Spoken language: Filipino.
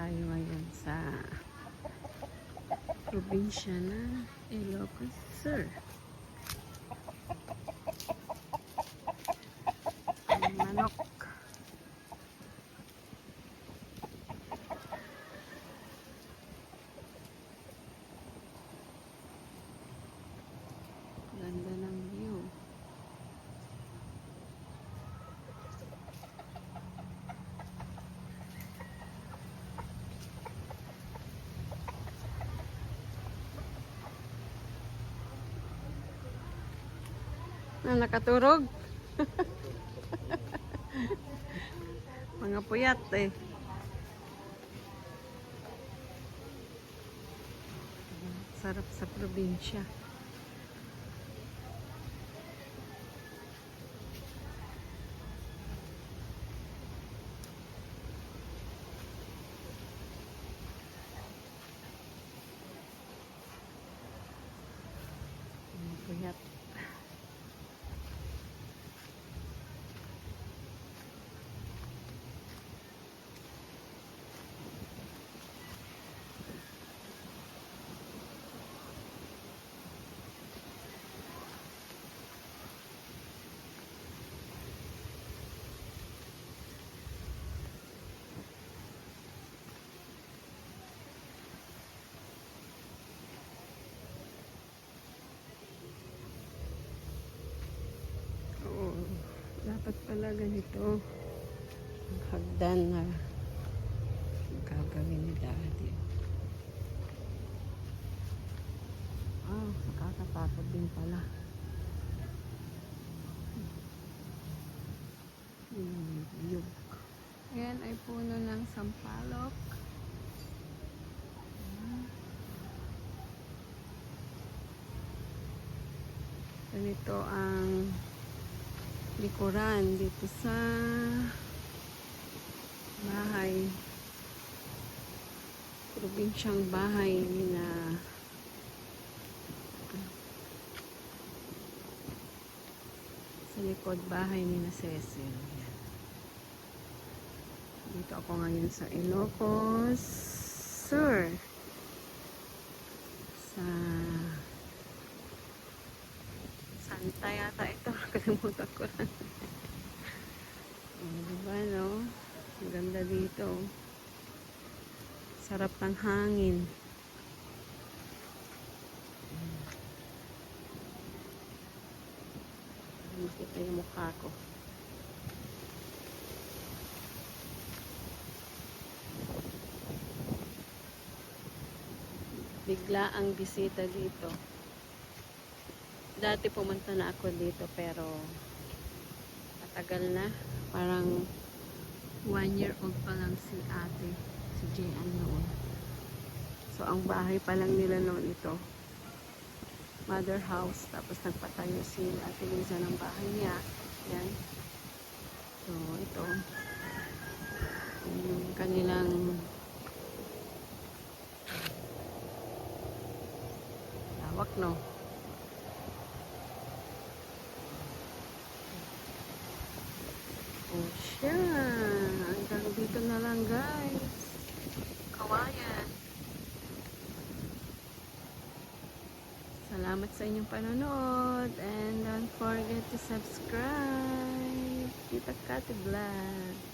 tayo ngayon sa probinsya ng Ilocos Sur. Na nakaturog. Mga puyat eh. Sarap sa probinsya. Mga puyat. Oo. Dapat pala ganito. Ang hagdan na gagawin ni daddy. Ah, nakakatakot din pala. Hmm, yug. Ayan ay puno ng sampalok. Ganito ang likuran dito sa bahay. Probinsyang bahay ni na sa likod bahay ni na Cecil. Dito ako ngayon sa Ilocos. Sur sa Santa yata ito. Nakalimutan ko lang. oh, diba, no? Ang ganda dito. Sarap ng hangin. Makita yung mukha ko. Bigla ang bisita dito. Dati pumunta na ako dito pero matagal na. Parang one year old pa lang si ate, si Jian noon. So ang bahay pa lang nila noon ito. Mother house. Tapos nagpatayo si ate Liza ng bahay niya. Yan. So ito. Yung kanilang lawak no. Oh, siya. Hanggang dito na lang, guys. Kawayan. Salamat sa inyong panonood. And don't forget to subscribe. Kita Kati Vlog.